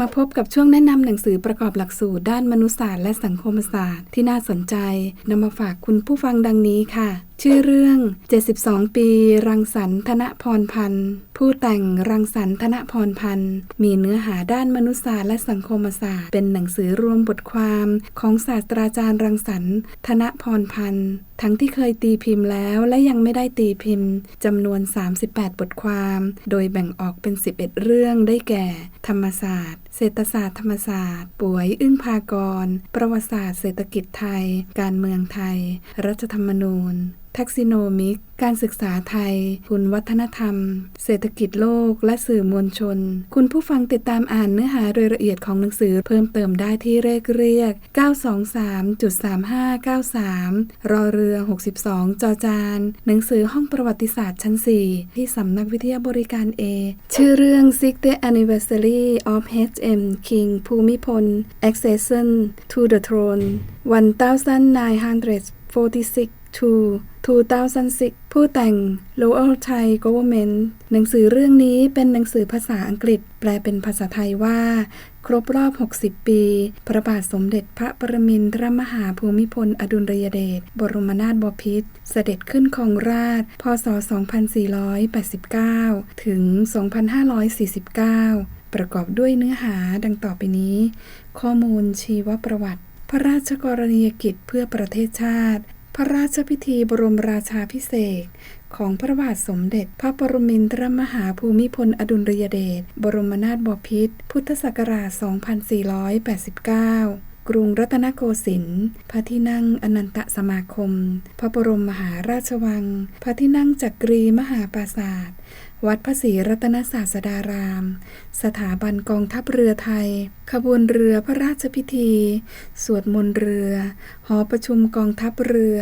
มาพบกับช่วงแนะนำหนังสือประกอบหลักสูตรด้านมนุษยศาสตร์และสังคมศาสตร์ที่น่าสนใจนำมาฝากคุณผู้ฟังดังนี้ค่ะ ชื่อเรื่อง 72 ปี รังสรรธนพรพันธ์ ผู้แต่งรังสรรธนพรพันธ์ มีเนื้อหาด้านมนุษยศาสตร์และสังคมศาสตร์ เป็นหนังสือรวมบทความของศาสตราจารย์รังสรรธนพรพันธ์ ทั้งที่เคยตีพิมพ์แล้วและยังไม่ได้ตีพิมพ์จำนวน 38 บทความ โดยแบ่งออกเป็น 11 เรื่องได้แก่ ธรรมศาสตร์ เศรษฐศาสตร์ธรรมศาสตร์ ป่วยอึ้งพากร ประวัติศาสตร์เศรษฐกิจไทย การเมืองไทย รัฐธรรมนูญทักซิโนมิก การศึกษาไทย คุณวัฒนธรรม เศรษฐกิจโลก และสื่อมวลชน คุณผู้ฟังติดตามอ่านเนื้อหาโดยละเอียดของหนังสือเพิ่มเติมได้ที่เลขเรียก 923.3593 รอเรือ 62 จอจาน หนังสือห้องประวัติศาสตร์ชั้น 4 ที่สำนักวิทยาบริการ A ชื่อเรื่อง 60th Anniversary of H.M. King ภูมิพล Accession to the Throne 1946 to 2006 ผู้แต่ง Lowell Thai Government หนังสือเรื่องนี้เป็นหนังสือภาษาอังกฤษ แปลเป็นภาษาไทยว่า ครบรอบ 60 ปี พระบาทสมเด็จพระปรมินทรมหาภูมิพล อดุลยเดช บรมนาถบพิตร เสด็จขึ้นครองราช พศ 2489 ถึง 2549ประกอบด้วยเนื้อหาดังต่อไปนี้ ข้อมูลชีวประวัติ พระราชกรณียกิจเพื่อประเทศชาติ ระราชพิธีบรมราชาพิเศษของพระบาทสมเด็จ พระปรมินทรมหาภูมิพลอดุลยเดช บรมนาถบพิตร พุทธศักราช 2489 กรุงรัตนโกสินทร์พระที่นั่งอนันตสมาคม พระบรมมหาราชวัง พระที่นั่งจักรีมหาปราสาท วัดพระศรีรัตนศาสดาราม สถาบันกองทัพเรือไทย ขบวนเรือพระราชพิธี สวดมนต์เรือ หอประชุมกองทัพเรือ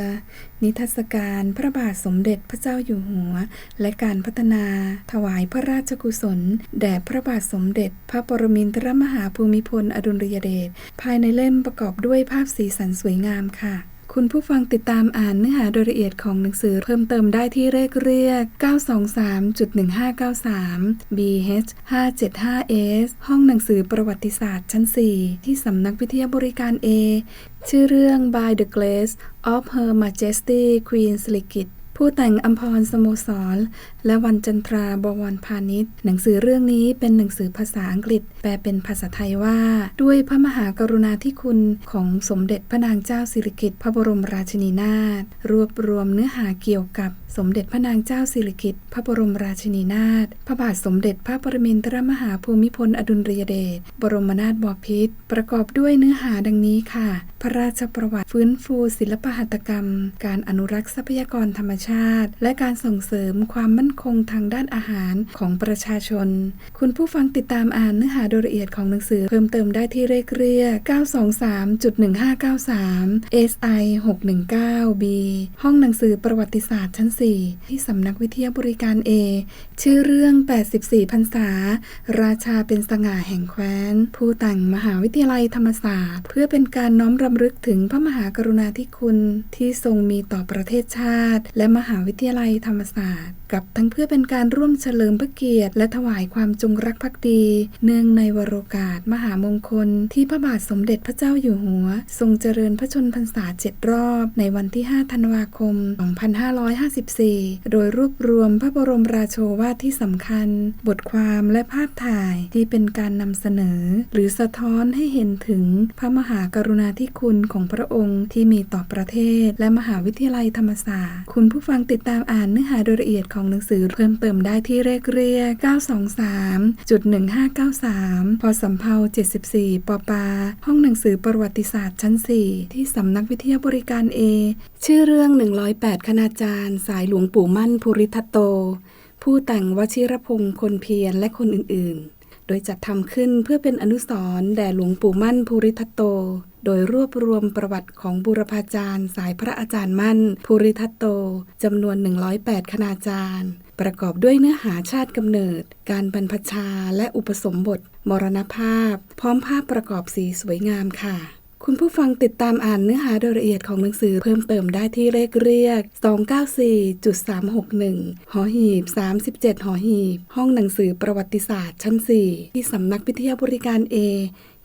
นิทรรศการพระบาทสมเด็จพระเจ้าอยู่หัว และการพัฒนา ถวายพระราชกุศล แด่พระบาทสมเด็จ พระปรมินทรมหาภูมิพลอดุลยเดชภายในเล่มประกอบด้วยภาพสีสันสวยงามค่ะ คุณผู้ฟังติดตามอ่านเนื้อหาโดยละเอียดของหนังสือเพิ่มเติมได้ที่เลขเรียก 923.1593 BH 575S ห้องหนังสือประวัติศาสตร์ชั้น 4 ที่สำนักวิทยาบริการ A ชื่อเรื่อง By the Grace of Her Majesty Queen Sligit ผู้แต่งอัมพรสโมสร และวันจันทราบวรพาณิชย์ หนังสือเรื่องนี้เป็นหนังสือภาษาอังกฤษ แปลเป็นภาษาไทยว่า ด้วยพระมหากรุณาธิคุณของสมเด็จพระนางเจ้าสิริกิติ์พระบรมราชินีนาถรวบรวมเนื้อหาเกี่ยวกับสมเด็จพระนางเจ้าสิริกิติ์พระบรมราชินีนาถพระบาทสมเด็จพระปรมินทรมหาภูมิพลอดุลยเดชบรมนาถบพิตรประกอบด้วยเนื้อหาดังนี้ค่ะ พระราชประวัติฟื้นฟูศิลปหัตถกรรม การอนุรักษ์ทรัพยากรธรรมชาติ และการส่งเสริมความมั่นคงทางด้านอาหารของประชาชน คุณผู้ฟังติดตามอ่านเนื้อหาโดยละเอียดของหนังสือเพิ่มเติมได้ที่เลขเรียก 923.1593 SI 619 B ห้องหนังสือประวัติศาสตร์ชั้น 4 ที่สำนักวิทยาบริการ A ชื่อเรื่อง 84พรรษา ราชาเป็นสง่าแห่งแคว้น ผู้แต่งมหาวิทยาลัยธรรมศาสตร์ เพื่อเป็นการน้อมรำลึกถึงพระมหากรุณาธิคุณที่ทรงมีต่อประเทศชาติ และมหาวิทยาลัยธรรมศาสตร์ กับทั้งเพื่อเป็นการร่วมเฉลิมพระเกียรติ และถวายความจงรักภักดี เนื่องในวโรกาสมหามงคล ที่พระบาทสมเด็จพระเจ้าอยู่หัว ทรงเจริญพระชนพรรษาเจ็ดรอบ ในวันที่ 5 ธันวาคม 2554 โดยรวบรวมพระบรมราโชวาทที่สำคัญ บทความและภาพถ่ายที่เป็นการนำเสนอ หรือสะท้อนให้เห็นถึงพระมหากรุณาธิคุณของพระองค์ที่มีต่อประเทศ และมหาวิทยาลัยธรรมศาสตร์ คุณผู้ฟังติดตามอ่านเนื้อหาโดยละเอียดของหนังสือเพิ่มเติมได้ที่เลขเรียก 923.1593 พอสำเพา74ปปา ห้องหนังสือประวัติศาสตร์ชั้น 4 ที่สำนักวิทยาบริการเอ ชื่อเรื่อง 108 คณาจารย์ สายหลวงปู่มั่นภูริทัตโต ผู้แต่งวชิรพงศ์คนเพียรและคนอื่น ๆ โดยจัดทำขึ้นเพื่อเป็นอนุสรณ์แด่หลวงปู่มั่นภูริทัตโต โดยรวบรวมประวัติของบุรพาจารย์ สายพระอาจารย์มั่น ภูริทัตโตจำนวน 108 คณาจารย์ ประกอบด้วยเนื้อหาชาติกำเนิด การบรรพชาและอุปสมบท มรณภาพ พร้อมภาพประกอบสีสวยงามค่ะ คุณผู้ฟังติดตามอ่านเนื้อหาโดยละเอียดของหนังสือเพิ่มเติมได้ที่เลขเรียก 294.361 หอหีบ 37 หอหีบ ห้องหนังสือประวัติศาสตร์ชั้น 4 ที่สำนักวิทยาบริการเอ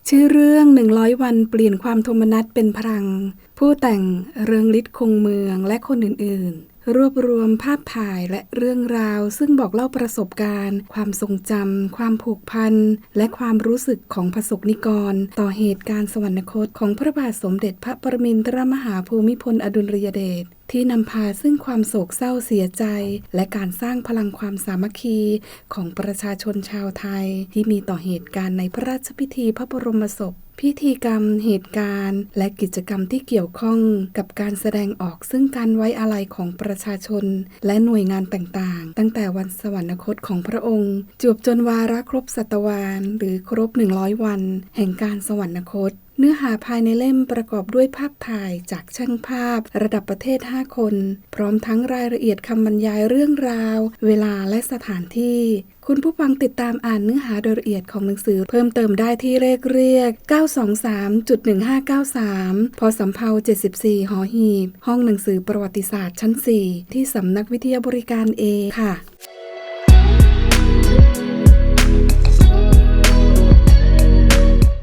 ชื่อเรื่อง 100 วันเปลี่ยนความโทมนัสเป็นพลัง ผู้แต่งเรืองฤทธิ์คงเมืองและคนอื่น ๆ รวบรวมภาพถ่ายและเรื่องราว ซึ่งบอกเล่าประสบการณ์ ความทรงจำ ความผูกพัน และความรู้สึกของประสบนิกร ต่อเหตุการณ์สวรรคตของพระบาทสมเด็จพระปรมินทรมหาภูมิพลอดุลยเดชที่นำพาซึ่งความโศกเศร้าเสียใจ และการสร้างพลังความสามัคคีของประชาชนชาวไทย ที่มีต่อเหตุการณ์ในพระราชพิธีพระบรมศพ พิธีกรรม เหตุการณ์ และกิจกรรมที่เกี่ยวข้องกับการแสดงออกซึ่งการไว้อาลัยของประชาชน และหน่วยงานต่างๆ ตั้งแต่วันสวรรคตของพระองค์ จวบจนวาระครบศตวรรษหรือครบ 100 วัน แห่งการสวรรคต เนื้อหาภายในเล่มประกอบด้วยภาพถ่ายจากช่างภาพ ระดับประเทศ 5 คน พร้อมทั้งรายละเอียดคำบรรยายเรื่องราว เวลาและสถานที่ คุณผู้ฟังติดตามอ่านเนื้อหาโดยละเอียดของหนังสือเพิ่มเติมได้ที่เลขเรียก 923.1593พอสำเภา74 หอหีบ ห้องหนังสือประวัติศาสตร์ชั้น 4 ที่สำนักวิทยาบริการ A ค่ะ